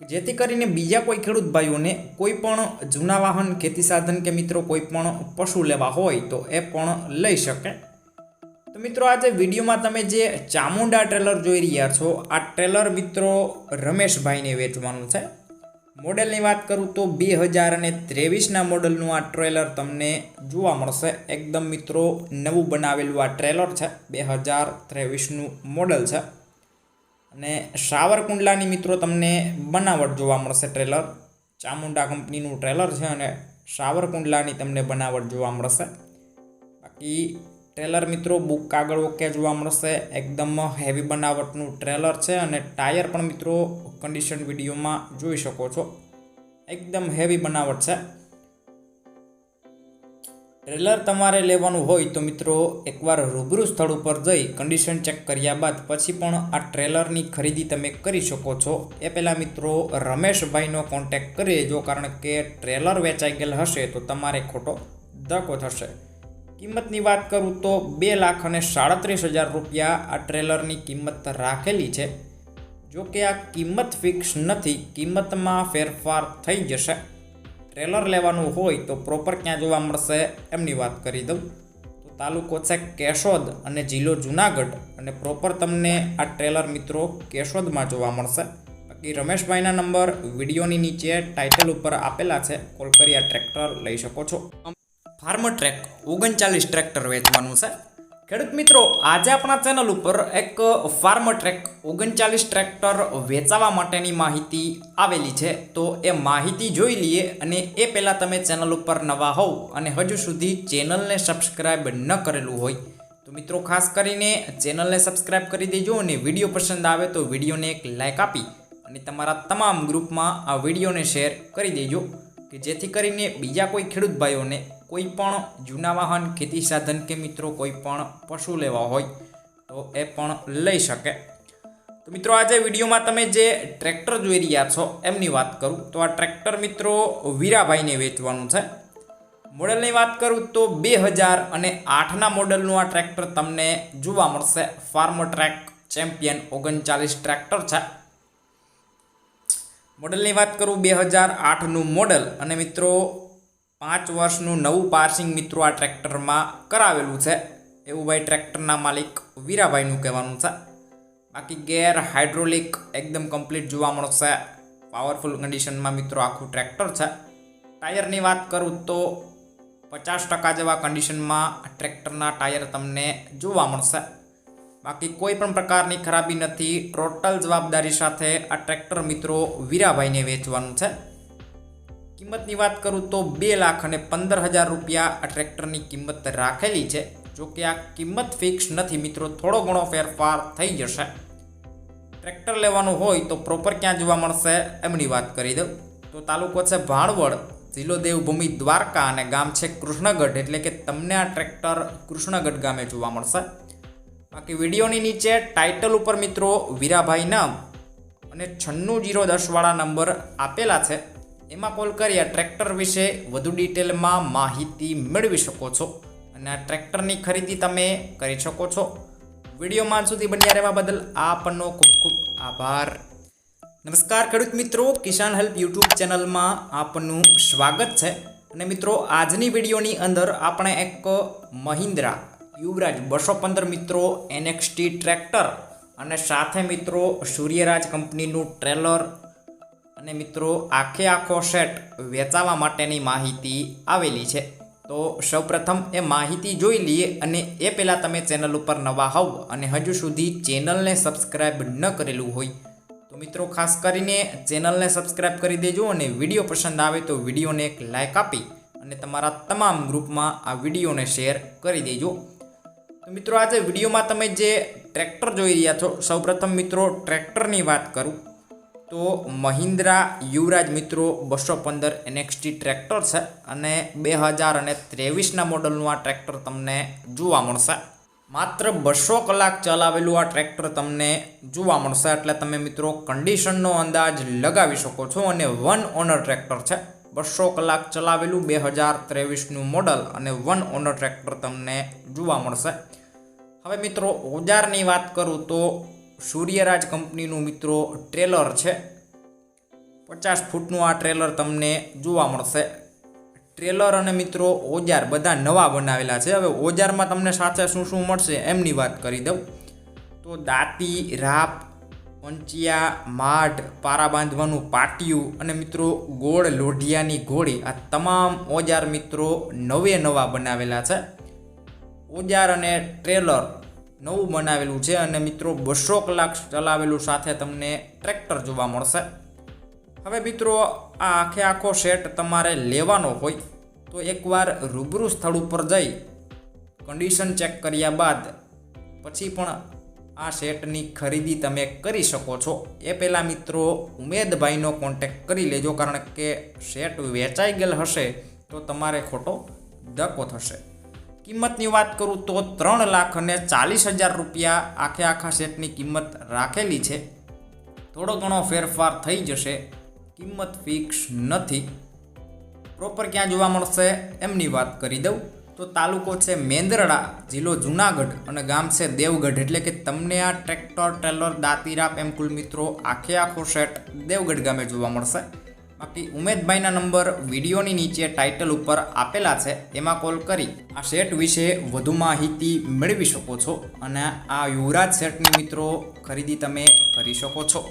જેથી કરીને બીજા કોઈ ખેડૂત ભાઈઓને કોઈ પણ જૂના વાહન, ખેતી સાધન કે મિત્રો કોઈ પણ પશુ લેવા હોય તો એ પણ લઈ શકે. તો મિત્રો આજે વિડીયોમાં તમે જે ચામુંડા ટ્રેલર જોઈ રહ્યા છો, આ ટ્રેલર મિત્રો રમેશભાઈને વેચવાનું છે. મોડેલની વાત કરું તો બે હજાર અને ત્રેવીસના મોડલનું આ ટ્રેલર તમને જોવા મળશે. એકદમ મિત્રો નવું બનાવેલું આ ટ્રેલર છે, બે હજાર ત્રેવીસનું મોડલ છે. અને સાવરકુંડલાની મિત્રો તમને બનાવટ જોવા મળશે ટ્રેલર. ચામુંડા કંપનીનું ટ્રેલર છે અને સાવરકુંડલાની તમને બનાવટ જોવા મળશે. બાકી ટ્રેલર મિત્રો બુક કાગળ ઓકે જોવા મળશે. એકદમ હેવી બનાવટનું ટ્રેલર છે અને ટાયર પણ મિત્રો કન્ડિશન વિડીયોમાં જોઈ શકો છો. એકદમ હેવી બનાવટ છે. ટ્રેલર તમારે લેવાનું હોય તો મિત્રો, એકવાર રૂબરૂ સ્થળ ઉપર જઈ કન્ડિશન ચેક કર્યા બાદ પછી પણ આ ટ્રેલરની ખરીદી તમે કરી શકો છો. એ પહેલાં મિત્રો, રમેશભાઈનો કોન્ટેક કરી લેજો કારણ કે ટ્રેલર વેચાઈ ગયેલ હશે તો તમારે ખોટો ધક્કો થશે. કિંમતની વાત કરું તો બે લાખ અને સાડત્રીસ હજાર રૂપિયા આ ટ્રેલરની કિંમત રાખેલી છે. જો કે આ કિંમત ફિક્સ નથી, કિંમતમાં ફેરફાર થઈ જશે. ટ્રેલર લેવાનું હોય તો પ્રોપર ક્યાં જોવા મળશે એમની વાત કરી દઉં. તો તાલુકો છે કેશોદ અને જિલ્લો જુનાગઢ અને પ્રોપર તમને આ ટ્રેલર મિત્રો કેશોદમાં જોવા મળશે. બાકી રમેશભાઈના નંબર વિડીયોની નીચે ટાઇટલ ઉપર આપેલા છે, કોલ કરી આ ટ્રેક્ટર લઈ શકો છો. ફાર્મ ટ્રેક ઓગણચાલીસ ટ્રેક્ટર વેચવાનું છે. ખેડૂત મિત્રો, આજે આપણા ચેનલ ઉપર એક ફાર્મ ટ્રેક ઓગણચાલીસ ટ્રેક્ટર વેચાવા માટેની માહિતી આવેલી છે. તો એ માહિતી જોઈ લઈએ અને એ પહેલાં તમે ચેનલ ઉપર નવા હોવ અને હજુ સુધી ચેનલને સબસ્ક્રાઈબ ન કરેલું હોય, તો મિત્રો ખાસ કરીને ચેનલને સબસ્ક્રાઈબ કરી દેજો અને વીડિયો પસંદ આવે તો વિડીયોને એક લાઇક આપી અને તમારા તમામ ગ્રુપમાં આ વિડીયોને શેર કરી દેજો, કે જેથી કરીને બીજા કોઈ ખેડૂત ભાઈઓને કોઈ પણ જૂના વાહન, ખેતી સાધન કે મિત્રો કોઈ પણ પશુ લેવા હોય, તો એ પણ લઈ શકે. તો મિત્રો, આજે વિડીયોમાં તમે જે ટ્રેક્ટર જોઈ રહ્યા છો, એમની વાત કરું. તો આ ટ્રેક્ટર મિત્રો વીરાભાઈને વેચવાનું છે. મોડલની વાત કરું તો બે હજાર અને આઠના મોડલનું આ ટ્રેક્ટર તમને જોવા મળશે. ફાર્મ ટ્રેક ચેમ્પિયન ઓગણચાલીસ ટ્રેક્ટર છે. મોડલની વાત કરું, બે હજાર આઠનું મોડલ. અને મિત્રો પાંચ વર્ષનું નવું પાર્સિંગ મિત્રો આ ટ્રેક્ટરમાં કરાવેલું છે. એવું ભાઈ ટ્રેક્ટરના માલિક વીરાભાઈનું કહેવાનું છે. બાકી ગેર હાઇડ્રોલિક એકદમ કમ્પ્લીટ જોવા મળશે. પાવરફુલ કન્ડિશનમાં મિત્રો આખું ટ્રેક્ટર છે. ટાયરની વાત કરું તો પચાસ ટકા જેવા કન્ડિશનમાં ટ્રેક્ટરના ટાયર તમને જોવા મળશે. બાકી કોઈ પણ પ્રકારની ખરાબી નથી. ટોટલ જવાબદારી સાથે આ ટ્રેક્ટર મિત્રો વીરાભાઈને વેચવાનું છે. કિંમતની વાત કરું તો બે લાખ અને પંદર હજાર રૂપિયા આ ટ્રેક્ટરની કિંમત રાખેલી છે. જો કે આ કિંમત ફિક્સ નથી મિત્રો, થોડો ઘણો ફેરફાર થઈ જશે. ટ્રેક્ટર લેવાનું હોય તો પ્રોપર ક્યાં જોવા મળશે એમની વાત કરી દઉં. તો તાલુકો છે ભાણવડ, જિલ્લો દેવભૂમિ, દ્વારકા અને ગામ છે કૃષ્ણગઢ, એટલે કે તમને આ ટ્રેક્ટર કૃષ્ણગઢ ગામે જોવા મળશે. બાકી વિડીયોની નીચે ટાઇટલ ઉપર મિત્રો વીરાભાઈ નામ અને છન્નું જીરો દસવાળા નંબર આપેલા છે. એમાં કોલ કરી આ ટ્રેક્ટર વિશે વધુ ડિટેલમાં માહિતી મેળવી શકો છો. અને આ ટ્રેક્ટરની ખરીદી તમે કરી શકો છો. વિડીયોમાં સુધી બન્યા રહેવા બદલ આપનો ખૂબ ખૂબ આભાર. નમસ્કાર, ખેડૂત મિત્રો. કિસાન હેલ્પ યુટ્યુબ ચેનલમાં આપનું સ્વાગત છે. અને મિત્રો, આજની વિડીયોની અંદર આપણે એક મહિન્દ્રા યુવરાજ બસો પંદર મિત્રો એનએક્સટી ટ્રેક્ટર અને સાથે મિત્રો સૂર્યરાજ કંપનીનું ટ્રેલર અને મિત્રો, આખે આખો સેટ વેચાવા માટેની માહિતી આવેલી છે. તો સૌપ્રથમ એ માહિતી જોઈ લઈએ અને એ પહેલાં તમે ચેનલ ઉપર નવા હોવ અને હજુ સુધી ચેનલને સબસ્ક્રાઈબ ન કરેલું હોય, તો મિત્રો ખાસ કરીને ચેનલને સબસ્ક્રાઈબ કરી દેજો અને વીડિયો પસંદ આવે તો વિડીયોને એક લાઇક આપી અને તમારા તમામ ગ્રુપમાં આ વિડીયોને શેર કરી દેજો. તો મિત્રો, આજે વિડીયોમાં તમે જે ટ્રેક્ટર જોઈ રહ્યા છો, સૌપ્રથમ મિત્રો, ટ્રેક્ટરની વાત કરું. તો મહિન્દ્રા યુવરાજ મિત્રો બસો પંદર એનએક્સટી ટ્રેક્ટર છે અને બે હજાર અને ત્રેવીસના મોડલનું આ ટ્રેક્ટર તમને જોવા મળશે. માત્ર બસો કલાક ચલાવેલું આ ટ્રેક્ટર તમને જોવા મળશે એટલે તમે મિત્રો કન્ડિશનનો અંદાજ લગાવી શકો છો અને વન ઓનર ટ્રેક્ટર છે. બસો કલાક ચલાવેલું બે હજાર ત્રેવીસનું મોડલ અને વન ઓનર ટ્રેક્ટર તમને જોવા મળશે. હવે મિત્રો ઓજારની વાત કરું તો સૂર્યરાજ કંપનીનું મિત્રો ટ્રેલર છે. પચાસ ફૂટનું આ ટ્રેલર તમને જોવા મળશે. ટ્રેલર અને મિત્રો ઓજાર બધા નવા બનાવેલા છે. હવે ઓજારમાં તમને સાથે શું શું મળશે એમની વાત કરી દઉં. તો દાંતી, રાપ, પંચિયા, માઢ, પારા બાંધવાનું પાટિયું અને મિત્રો ગોળ લોઢિયાની ઘોડી આ તમામ ઓજાર મિત્રો નવે નવા બનાવેલા છે. ઓજાર અને ટ્રેલર નવું બનાવેલું છે અને મિત્રો બસો કલાક ચલાવેલું સાથે તમને ટ્રેક્ટર જોવા મળશે. હવે મિત્રો, આ આખે આખો સેટ તમારે લેવાનો હોય તો એકવાર રૂબરૂ સ્થળ ઉપર જઈ કન્ડિશન ચેક કર્યા બાદ પછી પણ આ સેટની ખરીદી તમે કરી શકો છો. એ પહેલાં મિત્રો ઉમેદભાઈનો કોન્ટેક કરી લેજો, કારણ કે સેટ વેચાઈ ગયેલ હશે તો તમારે ખોટો ધક્કો થશે. કિંમતની વાત કરું તો ત્રણ લાખ અને ચાલીસ હજાર રૂપિયા આખે આખા સેટની કિંમત રાખેલી છે. થોડો ઘણો ફેરફાર થઈ જશે. કિંમત ફિક્સ નથી. પ્રોપર ક્યાં જોવા મળશે એમની વાત કરી દઉં. તો તાલુકો છે મેંદરડા, જિલ્લો જુનાગઢ અને ગામ છે દેવગઢ. એટલે કે તમને આ ટ્રેક્ટર ટ્રેલર દાંતીરાપ એમ કુલ મિત્રો આખે આખો સેટ દેવગઢ ગામે જોવા મળશે. બાકી ઉમેદભાઈના નંબર વિડીયોની નીચે ટાઇટલ ઉપર આપેલા છે એમાં કોલ કરી આ સેટ વિશે વધુ માહિતી મેળવી શકો છો અને આ યુવરાજ સેટની મિત્રો ખરીદી તમે કરી શકો છો.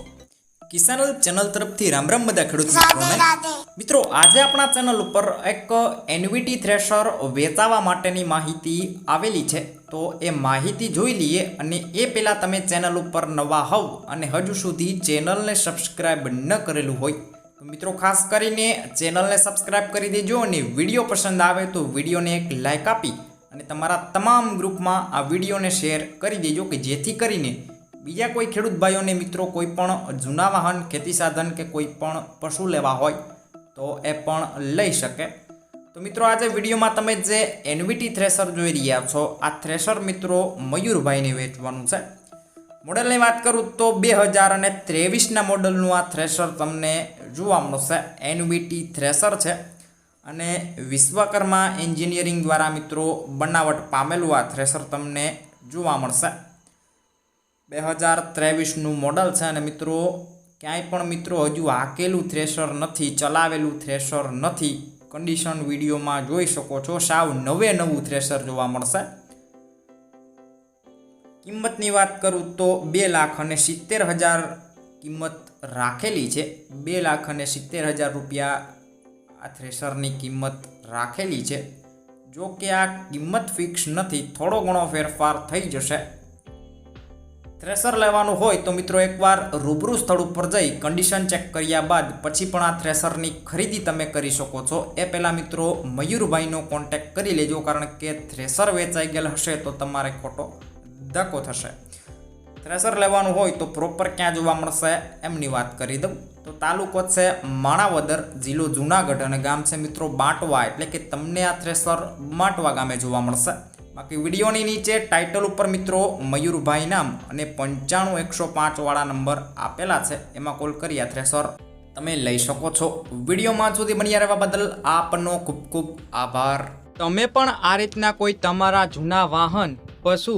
કિસાન ચેનલ તરફથી રામ રામ બધા ખેડૂત મિત્રોને. મિત્રો આજે આપણા ચેનલ ઉપર એક એનવીટી થ્રેશર વેચાવા માટેની માહિતી આવેલી છે. તો એ માહિતી જોઈ લઈએ અને એ પહેલાં તમે ચેનલ ઉપર નવા હોવ અને હજુ સુધી ચેનલને સબસ્ક્રાઈબ ન કરેલું હોય મિત્રો, ખાસ કરીને ચેનલને સબસ્ક્રાઇબ કરી દેજો અને વીડિયો પસંદ આવે તો વિડીયોને એક લાઇક આપી અને તમારા તમામ ગ્રુપમાં આ વિડીયોને શેર કરી દેજો કે જેથી કરીને બીજા કોઈ ખેડૂત ભાઈઓને મિત્રો કોઈ પણ જૂના વાહન, ખેતી સાધન કે કોઈ પણ પશુ લેવા હોય તો એ પણ લઈ શકે. તો મિત્રો, આજે વિડીયોમાં તમે જે એનવીટી થ્રેશર જોઈ રહ્યા છો, આ થ્રેશર મિત્રો મયુરભાઈને વેચવાનું છે. મોડલની વાત કરું તો બે હજાર અને ત્રેવીસના મોડલનું આ થ્રેશર તમને જોવા મળશે એનવીટી થ્રેસર છે. અને વિશ્વકર્મા એન્જિનિયરિંગ દ્વારા મિત્રો બનાવટ પામેલું આ થ્રેસર તમને જોવા મળશે. બે હજાર ત્રેવીસનું મોડલ છે અને મિત્રો ક્યાંય પણ મિત્રો હજુ હાકેલું થ્રેસર નથી, ચલાવેલું થ્રેસર નથી. કન્ડિશન વિડીયોમાં જોઈ શકો છો, સાવ નવે નવું થ્રેસર જોવા મળશે. કિંમતની વાત કરું તો બે લાખ અને સિત્તેર હજાર કિંમત રાખેલી છે. બે લાખ અને સિત્તેર હજાર રૂપિયા આ થ્રેશરની કિંમત રાખેલી છે. જો કે આ કિંમત ફિક્સ નથી, થોડો ઘણો ફેરફાર થઈ જશે. થ્રેસર લેવાનું હોય તો મિત્રો એકવાર રૂબરૂ સ્થળ ઉપર જઈ કન્ડિશન ચેક કર્યા બાદ પછી પણ આ થ્રેસરની ખરીદી તમે કરી શકો છો. એ પહેલાં મિત્રો મયુરભાઈનો કોન્ટેક કરી લેજો, કારણ કે થ્રેસર વેચાઈ ગયેલ હશે તો તમારે ખોટો ધક્કો થશે. થ્રેસર લેવાનું હોય તો પ્રોપર ક્યાં જોવા મળશે એમની વાત કરી દઉં. તો તાલુકો છે માણાવદર, જિલ્લો જુનાગઢ અને ગામ છે મિત્રો બાંટવા. એટલે કે તમને આ થ્રેસર બાંટવા ગામે જોવા મળશે. બાકી વિડીયોની નીચે ટાઇટલ ઉપર મિત્રો મયુરભાઈ નામ અને પંચાણું એકસો પાંચવાળા નંબર આપેલા છે. એમાં કોલ કરી આ થ્રેસર તમે લઈ શકો છો. વિડીયોમાં સુધી બન્યા રહેવા બદલ આપનો ખૂબ ખૂબ આભાર. તમે પણ આ રીતના કોઈ તમારા જૂના વાહન, પશુ